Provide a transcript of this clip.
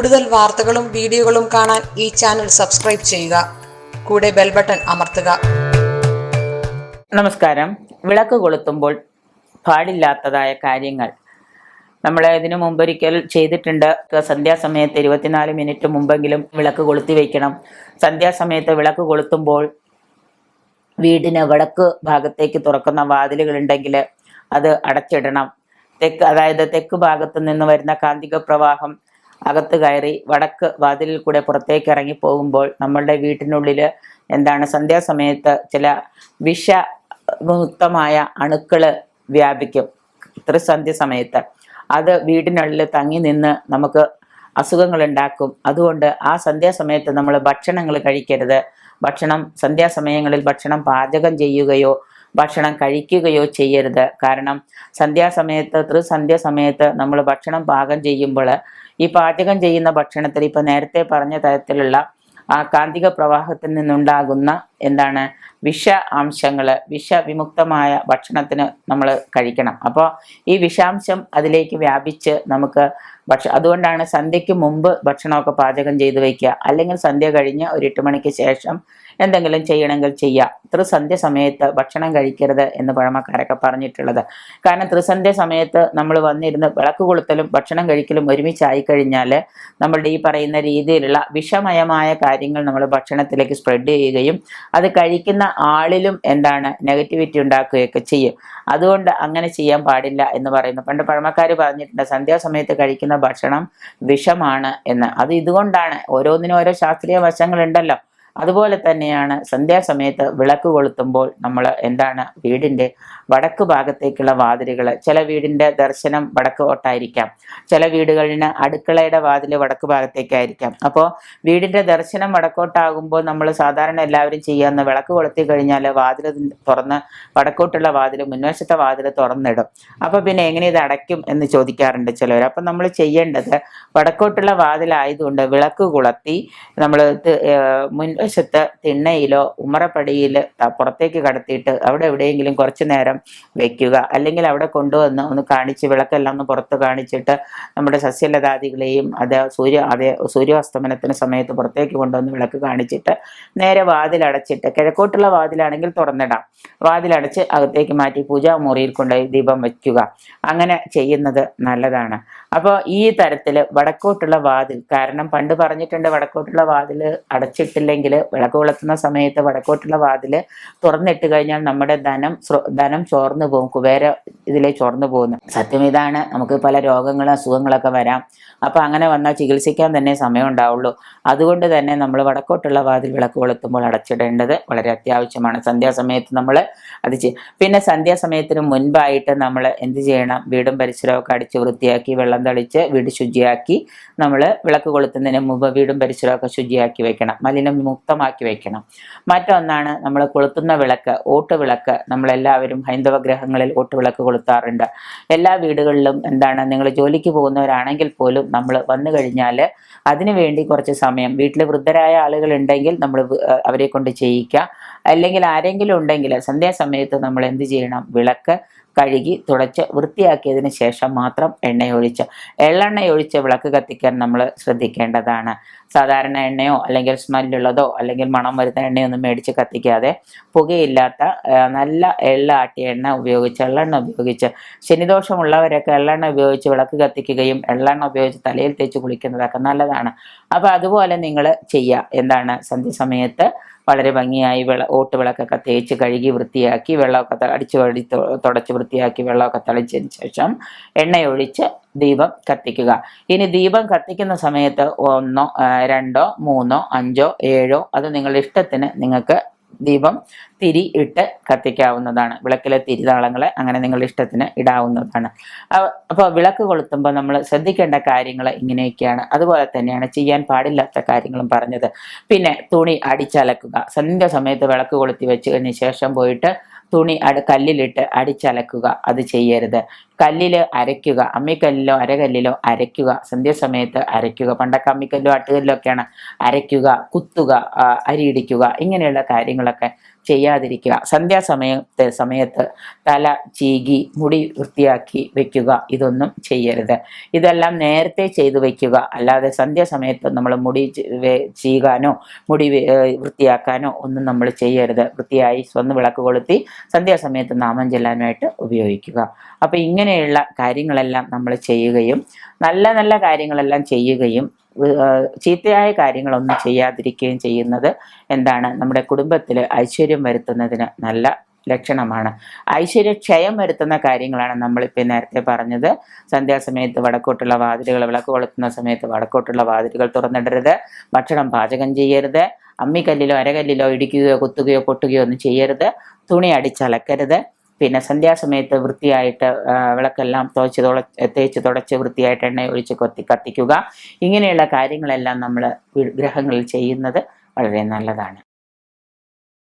കൂടുതൽ വാർത്തകളും വീഡിയോകളും കാണാൻ ഈ ചാനൽ സബ്സ്ക്രൈബ് ചെയ്യുക. കൂടെ ബെൽ ബട്ടൺ അമർത്തുക. നമസ്കാരം. വിളക്ക് കൊളുത്തുമ്പോൾ പാടില്ലാത്തതായ കാര്യങ്ങൾ. നമ്മൾ ഇതിനു മുമ്പൊരിക്കൽ ചെയ്തിട്ടുണ്ട്. സന്ധ്യാസമയത്ത് ഇരുപത്തിനാല് മിനിറ്റ് മുമ്പെങ്കിലും വിളക്ക് കൊളുത്തി വയ്ക്കണം സന്ധ്യാസമയത്ത് വിളക്ക് കൊളുത്തുമ്പോൾ വീടിന് വടക്ക് ഭാഗത്തേക്ക് തുറക്കുന്ന വാതിലുകൾ ഉണ്ടെങ്കിൽ അത് അടച്ചിടണം. തെക്ക് അതായത് തെക്ക് ഭാഗത്ത് നിന്ന് വരുന്ന കാന്തിക പ്രവാഹം അകത്ത് കയറി വടക്ക് വാതിലിൽ കൂടെ പുറത്തേക്ക് ഇറങ്ങി പോകുമ്പോൾ നമ്മളുടെ വീട്ടിനുള്ളിൽ എന്താണ് സന്ധ്യാസമയത്ത് ചില വിഷമുക്തമായ അണുക്കൾ വ്യാപിക്കും. ത്രിസന്ധ്യ സമയത്ത് അത് വീടിനുള്ളിൽ തങ്ങി നിന്ന് നമുക്ക് അസുഖങ്ങൾ ഉണ്ടാക്കും അതുകൊണ്ട് ആ സന്ധ്യാസമയത്ത് നമ്മൾ ഭക്ഷണങ്ങൾ കഴിക്കരുത്. ഭക്ഷണം സന്ധ്യാസമയങ്ങളിൽ ഭക്ഷണം പാചകം ചെയ്യുകയോ ഭക്ഷണം കഴിക്കുകയോ ചെയ്യരുത്. കാരണം സന്ധ്യാസമയത്ത് ത്രിസന്ധ്യ സമയത്ത് നമ്മൾ ഭക്ഷണം പാകം ചെയ്യുമ്പോൾ ഈ പാചകം ചെയ്യുന്ന ഭക്ഷണത്തിൽ ഇപ്പം നേരത്തെ പറഞ്ഞ തരത്തിലുള്ള ആ കാന്തിക പ്രവാഹത്തിൽ നിന്നുണ്ടാകുന്ന എന്താണ് വിഷ അംശങ്ങൾ വിഷവിമുക്തമായ ഭക്ഷണത്തിന് നമ്മൾ കഴിക്കണം. അപ്പോൾ ഈ വിഷാംശം അതിലേക്ക് വ്യാപിച്ച് നമുക്ക് ഭക്ഷ അതുകൊണ്ടാണ് സന്ധ്യയ്ക്ക് മുമ്പ് ഭക്ഷണമൊക്കെ പാചകം ചെയ്ത് വയ്ക്കുക. അല്ലെങ്കിൽ സന്ധ്യ കഴിഞ്ഞ് ഒരു എട്ട് മണിക്ക് ശേഷം എന്തെങ്കിലും ചെയ്യണമെങ്കിൽ ചെയ്യാം. ത്രിസന്ധ്യ സമയത്ത് ഭക്ഷണം കഴിക്കരുത് എന്ന് പഴമക്കാരൊക്കെ പറഞ്ഞിട്ടുള്ളത്. കാരണം ത്രിസന്ധ്യ സമയത്ത് നമ്മൾ വന്നിരുന്ന് വിളക്ക് കൊളുത്തലും ഭക്ഷണം കഴിക്കലും ഒരുമിച്ചായി കഴിഞ്ഞാൽ നമ്മളുടെ ഈ പറയുന്ന രീതിയിലുള്ള വിഷമയമായ കാര്യങ്ങൾ നമ്മൾ ഭക്ഷണത്തിലേക്ക് സ്പ്രെഡ് ചെയ്യുകയും അത് കഴിക്കുന്ന ആളിലും എന്താണ് നെഗറ്റിവിറ്റി ഉണ്ടാക്കുകയൊക്കെ ചെയ്യും. അതുകൊണ്ട് അങ്ങനെ ചെയ്യാൻ പാടില്ല എന്ന് പറയുന്നു. പണ്ട് പഴമക്കാർ പറഞ്ഞിട്ടുണ്ട് സന്ധ്യാസമയത്ത് കഴിക്കുന്ന ഭക്ഷണം വിഷമാണ് എന്ന്. അത് ഇതുകൊണ്ടാണ് ഓരോന്നിനും ഓരോ ശാസ്ത്രീയ വശങ്ങളുണ്ടല്ലോ. അതുപോലെ തന്നെയാണ് സന്ധ്യാസമയത്ത് വിളക്ക് കൊളുത്തുമ്പോൾ നമ്മൾ എന്താണ് വീടിന്റെ വടക്ക് ഭാഗത്തേക്കുള്ള വാതിലുകൾ. ചില വീടിന്റെ ദർശനം വടക്കോട്ടായിരിക്കാം ചില വീടുകളിന് അടുക്കളയുടെ വാതിൽ വടക്ക് ഭാഗത്തേക്കായിരിക്കാം. അപ്പോൾ വീടിന്റെ ദർശനം വടക്കോട്ടാകുമ്പോൾ നമ്മൾ സാധാരണ എല്ലാവരും ചെയ്യാവുന്ന വിളക്ക് കൊളുത്തി കഴിഞ്ഞാൽ വാതിൽ തുറന്ന് വടക്കോട്ടുള്ള വാതിൽ മുൻവശത്തെ വാതിൽ തുറന്നിടും. അപ്പോൾ പിന്നെ എങ്ങനെ ഇത് അടയ്ക്കും എന്ന് ചോദിക്കാറുണ്ട് ചിലവർ. അപ്പം നമ്മൾ ചെയ്യേണ്ടത് വടക്കോട്ടുള്ള വാതിലായതുകൊണ്ട് വിളക്ക് കുളത്തി നമ്മൾ മുൻവശത്ത് തിണ്ണയിലോ ഉമ്മറപ്പടിയിൽ പുറത്തേക്ക് കടത്തിയിട്ട് അവിടെ എവിടെയെങ്കിലും കുറച്ച് നേരം വെക്കുക. അല്ലെങ്കിൽ അവിടെ കൊണ്ടുവന്ന് ഒന്ന് കാണിച്ച് വിളക്കെല്ലാം ഒന്ന് പുറത്ത് കാണിച്ചിട്ട് നമ്മുടെ സസ്യലതാദികളെയും അത് സൂര്യ അതേ സൂര്യാസ്തമനത്തിന് സമയത്ത് പുറത്തേക്ക് കൊണ്ടുവന്ന് വിളക്ക് കാണിച്ചിട്ട് നേരെ വാതിലടച്ചിട്ട് കിഴക്കോട്ടുള്ള വാതിലാണെങ്കിൽ തുറന്നിടാം. വാതിലടച്ച് അകത്തേക്ക് മാറ്റി പൂജാമുറിയിൽ കൊണ്ടുപോയി ദീപം വയ്ക്കുക അങ്ങനെ ചെയ്യുന്നത് നല്ലതാണ്. അപ്പോൾ ഈ തരത്തിൽ വടക്കോട്ടുള്ള വാതിൽ കാരണം പണ്ട് പറഞ്ഞിട്ടുണ്ട് വടക്കോട്ടുള്ള വാതിൽ അടച്ചിട്ടില്ലെങ്കിൽ വിളക്ക് കൊളുത്തുന്ന സമയത്ത് വടക്കോട്ടുള്ള വാതിൽ തുറന്നിട്ട് കഴിഞ്ഞാൽ നമ്മുടെ ധനം സ്രോ- ധനം ചോർന്നു പോകും കുബേര ഇതിലെ ചോർന്നു പോകുന്നു. സത്യം ഇതാണ് നമുക്ക് പല രോഗങ്ങളും അസുഖങ്ങളൊക്കെ വരാം. അപ്പോൾ അങ്ങനെ വന്നാൽ ചികിത്സിക്കാൻ തന്നെ സമയം ഉണ്ടാവുള്ളൂ. അതുകൊണ്ട് തന്നെ നമ്മൾ വടക്കോട്ടുള്ള വാതിൽ വിളക്ക് കൊളുത്തുമ്പോൾ അടച്ചിടേണ്ടത് വളരെ അത്യാവശ്യമാണ്. സന്ധ്യാസമയത്ത് നമ്മൾ അത് പിന്നെ സന്ധ്യാസമയത്തിന് മുൻപായിട്ട് നമ്മൾ എന്ത് ചെയ്യണം? വീടും പരിസരമൊക്കെ അടിച്ച് വൃത്തിയാക്കി വെള്ളം തളിച്ച് വീട് ശുചിയാക്കി നമ്മൾ വിളക്ക് കൊളുത്തുന്നതിന് മുമ്പ് വീടും പരിസരമൊക്കെ ശുചിയാക്കി വെക്കണം. മലിനം മുക്തമാക്കി വെക്കണം. മറ്റൊന്നാണ് നമ്മൾ കൊളുത്തുന്ന വിളക്ക് ഓട്ട് വിളക്ക് നമ്മളെല്ലാവരും ഹൈന്ദവ ഗ്രഹങ്ങളിൽ ഓട്ടുവിളക്ക് കൊളുത്താറുണ്ട്. എല്ലാ വീടുകളിലും എന്താണ് നിങ്ങൾ ജോലിക്ക് പോകുന്നവരാണെങ്കിൽ പോലും നമ്മൾ വന്നു കഴിഞ്ഞാൽ അതിനു വേണ്ടി കുറച്ച് സമയം വീട്ടിൽ വൃദ്ധരായ ആളുകൾ ഉണ്ടെങ്കിൽ നമ്മൾ അവരെ കൊണ്ട് ചെയ്യിക്കുക. അല്ലെങ്കിൽ ആരെങ്കിലും ഉണ്ടെങ്കിൽ സന്ധ്യാസമയത്ത് നമ്മൾ എന്ത് ചെയ്യണം? വിളക്ക് കഴുകി തുടച്ച് വൃത്തിയാക്കിയതിന് ശേഷം മാത്രം എണ്ണയൊഴിച്ച് എള്ളെണ്ണയൊഴിച്ച് വിളക്ക് കത്തിക്കാൻ നമ്മൾ ശ്രദ്ധിക്കേണ്ടതാണ്. സാധാരണ എണ്ണയോ അല്ലെങ്കിൽ സ്മെല്ലുള്ളതോ അല്ലെങ്കിൽ മണം വരുന്ന എണ്ണയൊന്നും മേടിച്ച് കത്തിക്കാതെ പുകയില്ലാത്ത നല്ല എള്ള ആട്ടിയ എണ്ണ ഉപയോഗിച്ച് എള്ളെണ്ണ ഉപയോഗിച്ച് ശനിദോഷമുള്ളവരൊക്കെ എള്ളെണ്ണ ഉപയോഗിച്ച് വിളക്ക് കത്തിക്കുകയും എള്ളെണ്ണ ഉപയോഗിച്ച് തലയിൽ തേച്ച് കുളിക്കുന്നതൊക്കെ നല്ലതാണ്. അപ്പോൾ അതുപോലെ നിങ്ങൾ ചെയ്യുക. എന്താണ്? സന്ധ്യസമയത്ത് വളരെ ഭംഗിയായി വിള ഓട്ട് വിളക്കൊക്കെ തേച്ച് കഴുകി വൃത്തിയാക്കി വെള്ളമൊക്കെ അടിച്ചു വഴി തുടച്ച് വൃത്തിയാക്കി വെള്ളമൊക്കെ തളിച്ചതിന് ശേഷം എണ്ണയൊഴിച്ച് ദീപം കത്തിക്കുക. ഇനി ദീപം കത്തിക്കുന്ന സമയത്ത് ഒന്നോ രണ്ടോ മൂന്നോ അഞ്ചോ ഏഴോ അത് നിങ്ങളുടെ ഇഷ്ടത്തിന് നിങ്ങൾക്ക് ദീപം തിരി ഇട്ട് കത്തിക്കാവുന്നതാണ്. വിളക്കിലെ തിരിതാളങ്ങളെ അങ്ങനെ നിങ്ങളുടെ ഇഷ്ടത്തിന് ഇടാവുന്നതാണ്. അപ്പോൾ വിളക്ക് കൊളുത്തുമ്പോൾ നമ്മൾ ശ്രദ്ധിക്കേണ്ട കാര്യങ്ങൾ ഇങ്ങനെയൊക്കെയാണ്. അതുപോലെ തന്നെയാണ് ചെയ്യാൻ പാടില്ലാത്ത കാര്യങ്ങളും പറഞ്ഞത്. പിന്നെ തുണി അടിച്ചലക്കുക. സന്ധ്യ സമയത്ത് വിളക്ക് കൊളുത്തി വെച്ച് കഴിഞ്ഞ ശേഷം പോയിട്ട് തുണി അട കല്ലിലിട്ട് അടിച്ചലക്കുക. അത് ചെയ്യരുത്. കല്ലിൽ അരയ്ക്കുക. അമ്മിക്കല്ലിലോ അരകല്ലിലോ അരയ്ക്കുക. സന്ധ്യാസമയത്ത് അരയ്ക്കുക. പണ്ടൊക്കെ അമ്മിക്കല്ലോ ആട്ടുകല്ലോ ഒക്കെയാണ് അരയ്ക്കുക കുത്തുക അരിയിടിക്കുക ഇങ്ങനെയുള്ള കാര്യങ്ങളൊക്കെ ചെയ്യാതിരിക്കുക. സന്ധ്യാസമയത്തെ സമയത്ത് തല ചീകി മുടി വൃത്തിയാക്കി വെക്കുക. ഇതൊന്നും ചെയ്യരുത്. ഇതെല്ലാം നേരത്തെ ചെയ്തു വെക്കുക. അല്ലാതെ സന്ധ്യാസമയത്ത് നമ്മൾ മുടി ചീകാനോ മുടി വൃത്തിയാക്കാനോ ഒന്നും നമ്മൾ ചെയ്യരുത്. വൃത്തിയായി സ്വന്ന് വിളക്ക് കൊളുത്തി സന്ധ്യാസമയത്ത് നാമം ചെല്ലാനായിട്ട് ഉപയോഗിക്കുക. അപ്പോൾ ഇങ്ങനെയുള്ള കാര്യങ്ങളെല്ലാം നമ്മൾ ചെയ്യുകയും നല്ല നല്ല കാര്യങ്ങളെല്ലാം ചെയ്യുകയും ചീത്തയായ കാര്യങ്ങളൊന്നും ചെയ്യാതിരിക്കുകയും ചെയ്യുന്നത് എന്താണ്? നമ്മുടെ കുടുംബത്തിൽ ഐശ്വര്യം വരുത്തുന്നതിന് നല്ല ലക്ഷണമാണ്. ഐശ്വര്യക്ഷയം വരുത്തുന്ന കാര്യങ്ങളാണ് നമ്മളിപ്പോൾ നേരത്തെ പറഞ്ഞത്. സന്ധ്യാസമയത്ത് വടക്കോട്ടുള്ള വാതിലുകൾ വിളക്ക് കൊളുത്തുന്ന സമയത്ത് വടക്കോട്ടുള്ള വാതിലുകൾ തുറന്നിടരുത്. ഭക്ഷണം പാചകം ചെയ്യരുത്. അമ്മിക്കല്ലിലോ അരകല്ലിലോ ഇടിക്കുകയോ കുത്തുകയോ പൊട്ടുകയോ ഒന്നും ചെയ്യരുത്. തുണി അടിച്ചലക്കരുത്. പിന്നെ സന്ധ്യാസമയത്ത് വൃത്തിയായിട്ട് വിളക്കെല്ലാം തുവച്ച് തുള തേച്ച് തുടച്ച് വൃത്തിയായിട്ട് എണ്ണ ഒഴിച്ച് കൊത്തി കത്തിക്കുക. ഇങ്ങനെയുള്ള കാര്യങ്ങളെല്ലാം നമ്മൾ ഗ്രഹങ്ങളിൽ ചെയ്യുന്നത് വളരെ നല്ലതാണ്.